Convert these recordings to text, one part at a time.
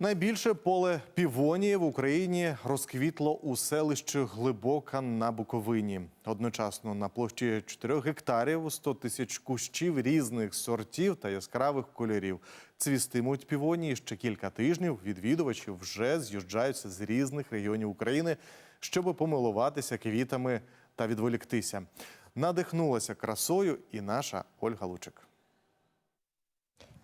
Найбільше поле півонії в Україні розквітло у селищі Глибока на Буковині. Одночасно на площі 4 гектарів 100 тисяч кущів різних сортів та яскравих кольорів. Цвістимуть півонії ще кілька тижнів. Відвідувачі вже з'їжджаються з різних регіонів України, щоб помилуватися квітами та відволіктися. Надихнулася красою і наша Ольга Лучик.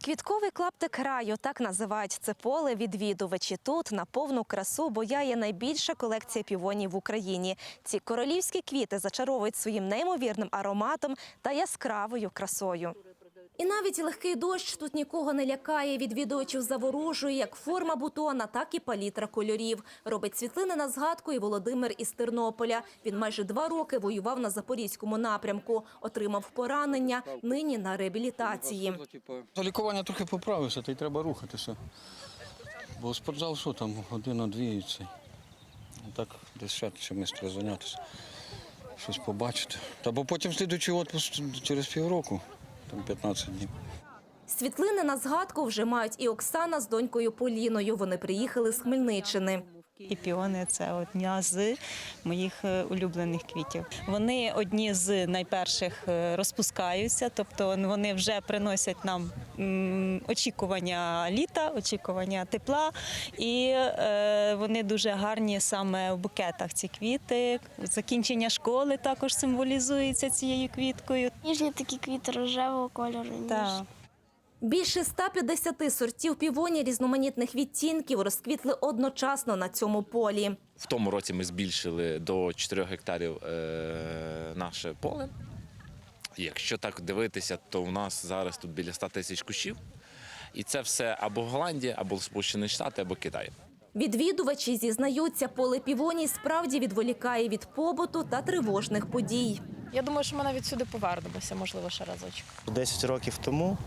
Квітковий клаптик раю так називають це поле відвідувачі. Тут на повну красу бояє найбільша колекція півонів в Україні. Ці королівські квіти зачаровують своїм неймовірним ароматом та яскравою красою. І навіть легкий дощ тут нікого не лякає. Відвідувачів заворожує як форма бутона, так і палітра кольорів. Робить світлини на згадку і Володимир із Тернополя. Він майже два роки воював на запорізькому напрямку, отримав поранення. Нині на реабілітації. За лікування трохи поправився, та й треба рухатися. Бо спортзал що там, година-дві і це. Так, десь ще чимось треба зайнятися. Щось побачити. Та бо потім слідуючий відпуск через півроку, там 15 днів. Світлини на згадку вже мають і Оксана з донькою Поліною. Вони приїхали з Хмельниччини. І піони це одна з моїх е, улюблених квітів. Вони одні з найперших е, розпускаються, тобто вони вже приносять нам очікування літа, очікування тепла, і е, вони дуже гарні саме в букетах. Ці квіти. Закінчення школи також символізується цією квіткою. Ніжні такі квіти рожевого кольору. Так. Більше 150 сортів півоні різноманітних відтінків розквітли одночасно на цьому полі. В тому році ми збільшили до 4 гектарів е, наше поле. Якщо так дивитися, то у нас зараз тут біля 100 тисяч кущів. І це все або Голландія, або Сполучені Штати, або Китай. Відвідувачі зізнаються, поле півоній справді відволікає від побуту та тривожних подій. Я думаю, що ми навіть сюди повернемося, можливо, ще разочок. 10 років тому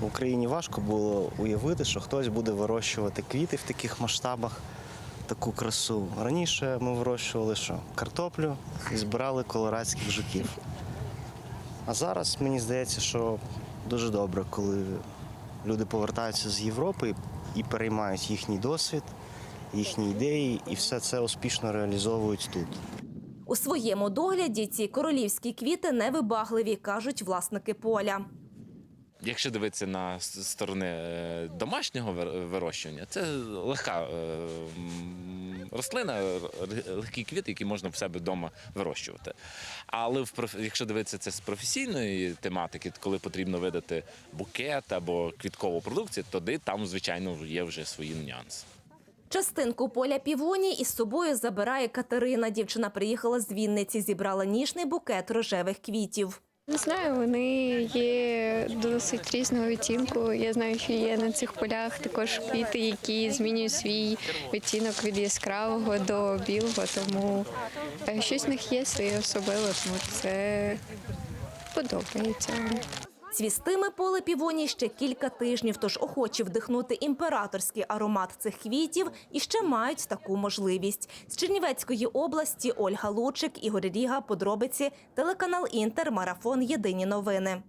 в Україні важко було уявити, що хтось буде вирощувати квіти в таких масштабах, таку красу. Раніше ми вирощували що? Картоплю і збирали колорадських жуків. А зараз мені здається, що дуже добре, коли люди повертаються з Європи і переймають їхній досвід, їхні ідеї, і все це успішно реалізовують тут. У своєму догляді ці королівські квіти невибагливі, кажуть власники поля. Якщо дивитися на сторони е, домашнього вир- вирощування, це легка е, рослина, р- легкий квіт, який можна в себе вдома вирощувати. Але в якщо дивитися це з професійної тематики, коли потрібно видати букет або квіткову продукцію, тоді там, звичайно, є вже свої нюанси. Частинку поля півоні із собою забирає Катерина. Дівчина приїхала з Вінниці, зібрала ніжний букет рожевих квітів. Не знаю, вони є досить різного відтінку. Я знаю, що є на цих полях також квіти, які змінюють свій відтінок від яскравого до білого, тому е, щось в них є своє особливе, тому це подобається. Цвістиме поле півоні ще кілька тижнів, тож охочі вдихнути імператорський аромат цих квітів і ще мають таку можливість. З Чернівецької області Ольга Лучик, Ігор Ріга, подробиці, телеканал Інтер, марафон Єдині новини.